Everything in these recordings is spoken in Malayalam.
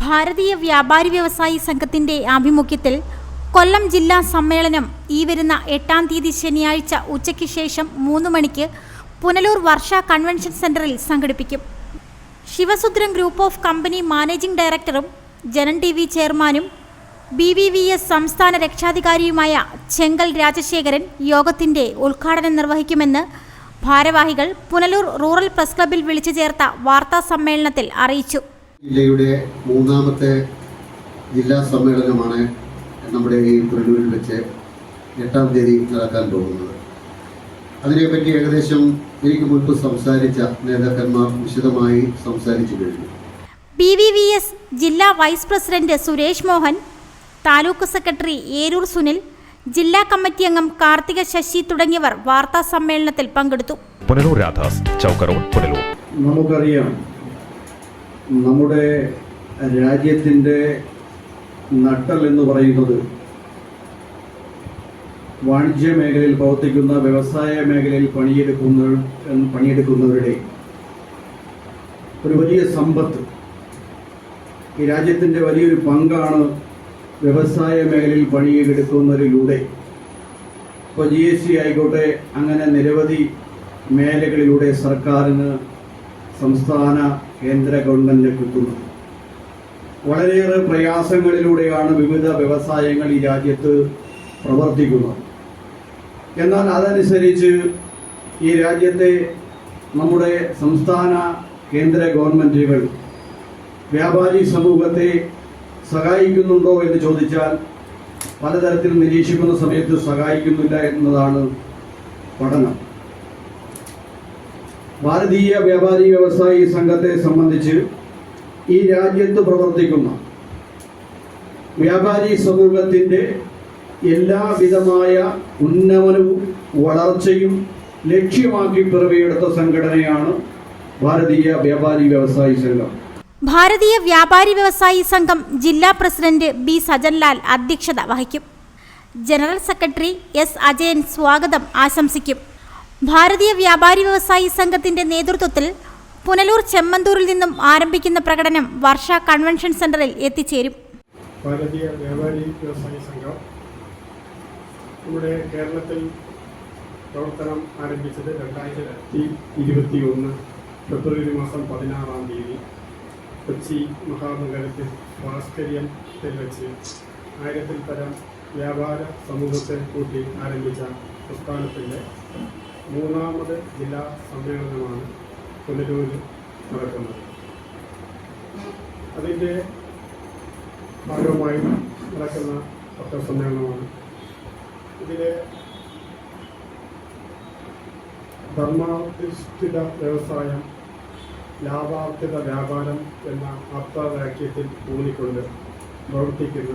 ഭാരതീയ വ്യാപാരി വ്യവസായി സംഘത്തിന്റെ ആഭിമുഖ്യത്തിൽ കൊല്ലം ജില്ലാ സമ്മേളനം ഈ വരുന്ന എട്ടാം തീയതി ശനിയാഴ്ച ഉച്ചയ്ക്ക് ശേഷം മൂന്ന് മണിക്ക് പുനലൂർ വർഷ കൺവെൻഷൻ സെന്ററിൽ സംഘടിപ്പിക്കും. ശിവസുദ്രം ഗ്രൂപ്പ് ഓഫ് കമ്പനി മാനേജിംഗ് ഡയറക്ടറും ജനൻ ടി വി ചെയർമാനും ബി വി വി എസ് സംസ്ഥാന രക്ഷാധികാരിയുമായ ചെങ്കൽ രാജശേഖരൻ യോഗത്തിന്റെ ഉദ്ഘാടനം നിർവഹിക്കുമെന്ന് ഭാരവാഹികൾ പുനലൂർ റൂറൽ പ്രസ് ക്ലബിൽ വിളിച്ചു ചേർത്ത വാർത്താ സമ്മേളനത്തിൽ അറിയിച്ചു. ജില്ലയുടെ മൂന്നാമത്തെ ജില്ലാ സമ്മേളനമാണ് നമ്മുടെ ഈ പുനലൂരിൽ വെച്ച് എട്ടാം തീയതി നടക്കാൻ പോകുന്നത്. അതിനെപ്പറ്റി ഏകദേശം എനിക്ക് മുൻപ് സംസാരിച്ച നേതാക്കന്മാർ വിശദമായി സംസാരിച്ചു കഴിഞ്ഞു. ബി വി വി എസ് ജില്ലാ vice president Suresh Mohan taluk secretary Eroor Sunil ജില്ലാ കമ്മിറ്റി അംഗം കാർത്തിക ശശി തുടങ്ങിയവർ വാർത്താ സമ്മേളനത്തിൽ പങ്കെടുത്തു. പുനലൂർ രാധാസ് പുനലൂർ. നമുക്കറിയാം നമ്മുടെ രാജ്യത്തിന്റെ നട്ടൽ എന്ന് പറയുന്നത് വാണിജ്യ മേഖലയിൽ പ്രവർത്തിക്കുന്ന വ്യവസായ മേഖലയിൽ പണിയെടുക്കുന്ന പണിയെടുക്കുന്നവരുടെ ഒരു വലിയ സമ്പത്ത്. ഈ രാജ്യത്തിന്റെ വലിയൊരു പങ്കാണ് വ്യവസായ മേഖലയിൽ പണിയെടുക്കുന്നതിലൂടെ. ഇപ്പോൾ ജി എസ് ടി ആയിക്കോട്ടെ അങ്ങനെ നിരവധി മേഖലകളിലൂടെ സർക്കാരിന് സംസ്ഥാന കേന്ദ്ര ഗവൺമെന്റ് കിട്ടുന്നത് വളരെയേറെ പ്രയാസങ്ങളിലൂടെയാണ് വിവിധ വ്യവസായങ്ങൾ ഈ രാജ്യത്ത് പ്രവർത്തിക്കുന്നത്. എന്നാൽ അതനുസരിച്ച് ഈ രാജ്യത്തെ നമ്മുടെ സംസ്ഥാന കേന്ദ്ര ഗവൺമെന്റുകൾ വ്യാപാരി സമൂഹത്തെ സഹായിക്കുന്നുണ്ടോ എന്ന് ചോദിച്ചാൽ പലതരത്തിൽ നിരീക്ഷിക്കുന്ന സമയത്ത് സഹായിക്കുന്നില്ല എന്നതാണ് പഠനം. ഭാരതീയ വ്യാപാരി വ്യവസായി സംഘത്തെ സംബന്ധിച്ച് ഈ രാജ്യത്ത് പ്രവർത്തിക്കുന്ന വ്യാപാരി സമൂഹത്തിന്റെ എല്ലാവിധമായ ഉന്നമനവും വളർച്ചയും ലക്ഷ്യമാക്കി പിറവിയെടുത്ത സംഘടനയാണ് ഭാരതീയ വ്യാപാരി വ്യവസായി സംഘം. ഭാരതീയ വ്യാപാരി വ്യവസായി സംഘം ജില്ലാ പ്രസിഡന്റ് ബി സജൻലാൽ അധ്യക്ഷത വഹിക്കും. ജനറൽ സെക്രട്ടറി എസ് അജയൻ സ്വാഗതം ആശംസിക്കും. ഭാരതീയ വ്യാപാരി വ്യവസായി സംഘത്തിന്റെ നേതൃത്വത്തിൽ പുനലൂർ ചെമ്മന്തൂരിൽ നിന്നും ആരംഭിക്കുന്ന പ്രകടനം വർഷ കൺവെൻഷൻ സെന്ററിൽ എത്തിച്ചേരും. ഭാരതീയ വ്യാപാരി വ്യവസായി സംഘം ഇവിടെ കേരളത്തിൽ പ്രവർത്തനം ആരംഭിച്ചത് രണ്ടായിരത്തി ഇരുപത്തി ഒന്ന് ഫെബ്രുവരി മാസം പതിനാറാം തീയതി കൊച്ചി മഹാനഗരത്തിൽ ഭാസ്കര്യത്തിൽ വെച്ച് ആയിരത്തിൽ തരം വ്യാപാര സമൂഹത്തെ കൂട്ടി ആരംഭിച്ച പ്രസ്ഥാനത്തിന്റെ മൂന്നാമത് ജില്ലാ സമ്മേളനമാണ് പുനലൂരിൽ നടക്കുന്നത്. അതിന്റെ ഭാഗമായി നടക്കുന്ന പത്രസമ്മേളനമാണ് ഇതിലെ ധർമാധിഷ്ഠിത വ്യവസായം ലാഭാർത്ഥിത വ്യാപാരം എന്ന അർത്ഥവാക്യത്തിൽ ഊന്നിക്കൊണ്ട് പ്രവർത്തിക്കുന്ന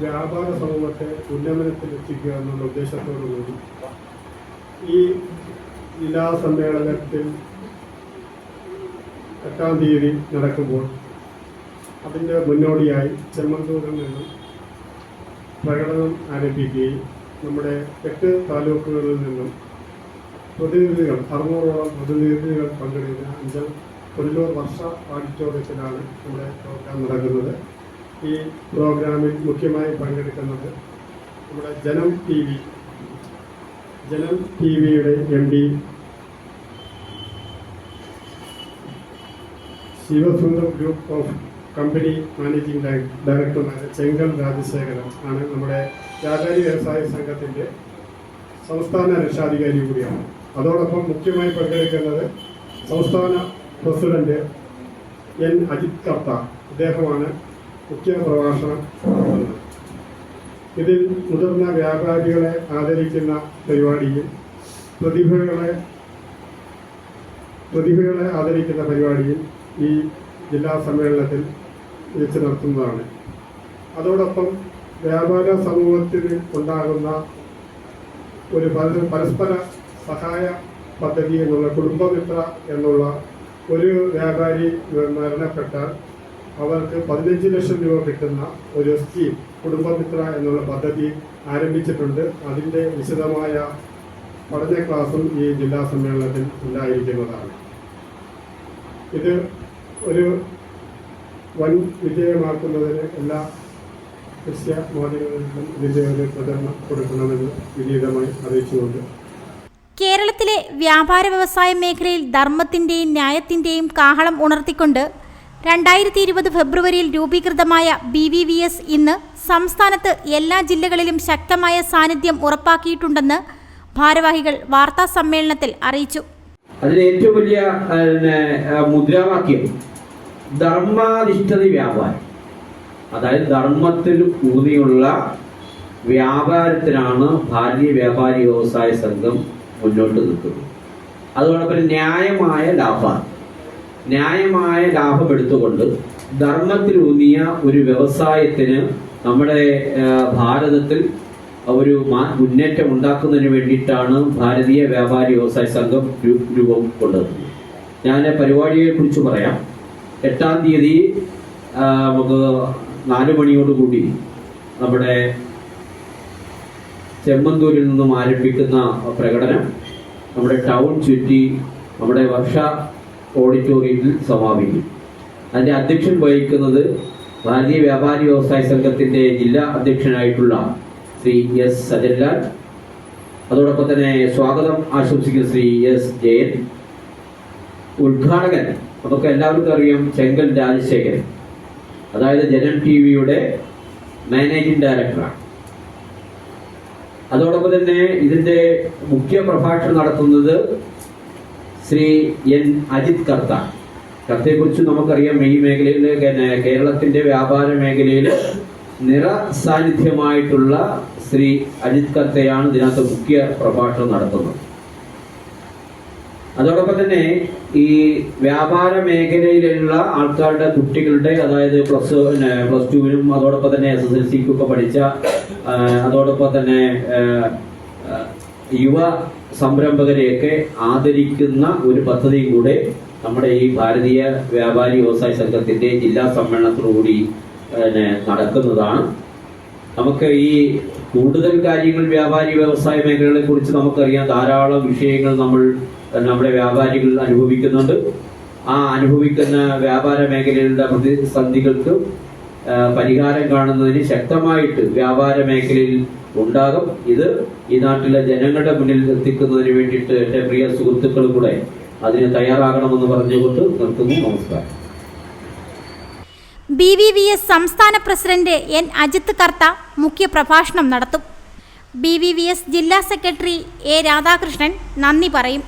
വ്യാപാര സമൂഹത്തെ ഉന്നമനത്തിലെത്തിക്കുക എന്നുള്ള ഉദ്ദേശത്തോടുകൂടി ഈ ജില്ലാ സമ്മേളനത്തിൽ എട്ടാം തീയതി നടക്കുമ്പോൾ അതിന്റെ മുന്നോടിയായി ചെമ്മന്തൂരിൽ നിന്നും പ്രകടനം ആരംഭിക്കുകയും നമ്മുടെ എട്ട് താലൂക്കുകളിൽ നിന്നും പ്രതിനിധികൾ അറുന്നൂറോളം പ്രതിനിധികൾ പങ്കെടുക്കുന്ന അഞ്ചൽ കൊല്ലൂർ വർഷ ഓഡിറ്റോറിയത്തിലാണ് നമ്മുടെ പ്രോഗ്രാം നടക്കുന്നത്. ഈ പ്രോഗ്രാമിൽ മുഖ്യമായി പങ്കെടുക്കുന്നത് നമ്മുടെ Janam T V Janam T വിയുടെ M D Sivasundar group of company managing ഡയ- ഡയറക്ടർമാർ ചെങ്കൽ രാജശേഖരൻ ആണ് നമ്മുടെ വ്യാപാരി വ്യവസായ സംഘത്തിന്റെ സംസ്ഥാന രക്ഷാധികാരി കൂടിയാണ്. അതോടൊപ്പം മുഖ്യമായി പങ്കെടുക്കുന്നത് സംസ്ഥാന പ്രസിഡന്റ് എൻ. അജിത് കർത്ത. അദ്ദേഹമാണ് മുഖ്യ പ്രഭാഷണം നടത്തുന്നത്. ഇതിൽ മുതിർന്ന വ്യാപാരികളെ ആദരിക്കുന്ന പരിപാടിയും പ്രതിഭകളെ പ്രതിഭകളെ ആദരിക്കുന്ന പരിപാടിയും ഈ ജില്ലാ സമ്മേളനത്തിൽ വെച്ച് നടത്തുന്നതാണ്. അതോടൊപ്പം വ്യാപാര സമൂഹത്തിന് ഉണ്ടാകുന്ന ഒരു പരസ്പര സഹായ പദ്ധതി എന്നുള്ള കുടുംബമിത്ര എന്നുള്ള ഒരു വ്യാപാരി മരണപ്പെട്ടാൽ അവർക്ക് പതിനഞ്ച് ലക്ഷം രൂപ കിട്ടുന്ന ഒരു സ്കീം കുടുംബമിത്ര എന്നുള്ള പദ്ധതി ആരംഭിച്ചിട്ടുണ്ട്. അതിന്റെ വിശദമായ പഠന ക്ലാസും ഈ ജില്ലാ സമ്മേളനത്തിൽ ഉണ്ടായിരിക്കുന്നതാണ്. ഇത് ഒരു വൻ വിജയമാക്കുന്നതിന് എല്ലാ ദൃശ്യ മാധ്യമങ്ങൾക്കും ഇതിന്റെ ഒരു പ്രചരണം കൊടുക്കണമെന്ന് വിനീതമായി അറിയിച്ചുകൊണ്ട്. കേരളത്തിലെ വ്യാപാര വ്യവസായ മേഖലയിൽ ധർമ്മത്തിന്റെയും ന്യായത്തിന്റെയും കാഹളം ഉണർത്തിക്കൊണ്ട് രണ്ടായിരത്തി ഇരുപത് ഫെബ്രുവരിയിൽ രൂപീകൃതമായ ബി വി വി എസ് ഇന്ന് സംസ്ഥാനത്ത് എല്ലാ ജില്ലകളിലും ശക്തമായ സാന്നിധ്യം ഉറപ്പാക്കിയിട്ടുണ്ടെന്ന് ഭാരവാഹികൾ വാർത്താ സമ്മേളനത്തിൽ അറിയിച്ചു. അതിന് ഏറ്റവും വലിയ മുദ്രാവാക്യം ധർമാധിഷ്ഠിത വ്യാപാരം. അതായത് ധർമ്മത്തിൽ ഊന്നിയുള്ള വ്യാപാരത്തിനാണ് ഭാരതീയ വ്യാപാരി വ്യവസായ സംഘം മുന്നോട്ട് നിൽക്കുന്നത്. അതോടൊപ്പം ന്യായമായ ലാഭം ന്യായമായ ലാഭം എടുത്തുകൊണ്ട് ധർമ്മത്തിലൂന്നിയ ഒരു വ്യവസായത്തിന് നമ്മുടെ ഭാരതത്തിൽ ഒരു മുന്നേറ്റം ഉണ്ടാക്കുന്നതിന് വേണ്ടിയിട്ടാണ് ഭാരതീയ വ്യാപാരി വ്യവസായ സംഘം രൂപം കൊണ്ടത്. ഞാൻ പരിപാടിയെ കുറിച്ച് പറയാം. എട്ടാം തീയതി നമുക്ക് നാല് മണിയോടുകൂടി നമ്മുടെ ചെമ്മന്തൂരിൽ നിന്നും ആരംഭിക്കുന്ന പ്രകടനം നമ്മുടെ ടൗൺ ചുറ്റി നമ്മുടെ വർഷ ഓഡിറ്റോറിയത്തിൽ സമാപിക്കും. അതിന്റെ അധ്യക്ഷൻ വഹിക്കുന്നത് ഭാരതീയ വ്യാപാരി വ്യവസായ സംഘത്തിന്റെ ജില്ലാ അധ്യക്ഷനായിട്ടുള്ള ശ്രീ എസ് സജൻലാൽ. അതോടൊപ്പം തന്നെ സ്വാഗതം ആശംസിക്കുന്ന ശ്രീ എസ് ജയൻ. ഉദ്ഘാടകൻ നമുക്ക് എല്ലാവർക്കും അറിയാം ചെങ്കൽ രാജശേഖരൻ. അതായത് ജനം ടി വിയുടെ മാനേജിംഗ് ഡയറക്ടറാണ്. അതോടൊപ്പം തന്നെ ഇതിന്റെ മുഖ്യ പ്രഭാഷണം നടത്തുന്നത് ശ്രീ എൻ അജിത് കർത്ത. കർത്തയെ കുറിച്ച് നമുക്കറിയാം ഈ മേഖലയിൽ കേരളത്തിന്റെ വ്യാപാര മേഖലയിൽ നിറ സാന്നിധ്യമായിട്ടുള്ള ശ്രീ അജിത് കർത്തയാണ് ഇതിനകത്ത് മുഖ്യ പ്രഭാഷണം നടത്തുന്നത്. അതോടൊപ്പം തന്നെ ഈ വ്യാപാര മേഖലയിലുള്ള ആൾക്കാരുടെ കുട്ടികളുടെ അതായത് പ്ലസ് പ്ലസ് ടുവിനും അതോടൊപ്പം തന്നെ എസ് എസ് എൽ സിക്കും ഒക്കെ പഠിച്ച അതോടൊപ്പം തന്നെ യുവ സംരംഭകരെയൊക്കെ ആദരിക്കുന്ന ഒരു പദ്ധതി കൂടെ നമ്മുടെ ഈ ഭാരതീയ വ്യാപാരി വ്യവസായ സംഘത്തിന്റെ ജില്ലാ സമ്മേളനത്തോടുകൂടി നടക്കുന്നതാണ്. നമുക്ക് ഈ കൂടുതൽ കാര്യങ്ങൾ വ്യാപാരി വ്യവസായ മേഖലകളെ കുറിച്ച് നമുക്കറിയാം. ധാരാളം വിഷയങ്ങൾ നമ്മൾ നമ്മുടെ വ്യാപാരികൾ അനുഭവിക്കുന്നുണ്ട്. ആ അനുഭവിക്കുന്ന വ്യാപാര മേഖലകളുടെ പ്രതിസന്ധികൾക്ക് പരിഹാരം കാണുന്നതിന് ശക്തമായിട്ട് വ്യാപാര മേഖലയിൽ ഉണ്ടാകും. ഇത് ഈ നാട്ടിലെ ജനങ്ങളുടെ മുന്നിൽ എത്തിക്കുന്നതിന് വേണ്ടിയിട്ട് എന്റെ പ്രിയ സുഹൃത്തുക്കൾ കൂടെ അതിന് തയ്യാറാകണമെന്ന് പറഞ്ഞുകൊണ്ട് നിർത്തുന്നു. നമസ്കാരം. ബി വി വി എസ് സംസ്ഥാന പ്രസിഡന്റ് എൻ അജിത് കർത്ത മുഖ്യ പ്രഭാഷണം നടത്തും. ബി വി വി എസ് ജില്ലാ സെക്രട്ടറി എ രാധാകൃഷ്ണൻ നന്ദി പറയും.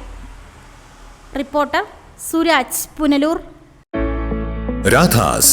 റിപ്പോർട്ടർ സുരാജ് പുനലൂർ. രാധാസ്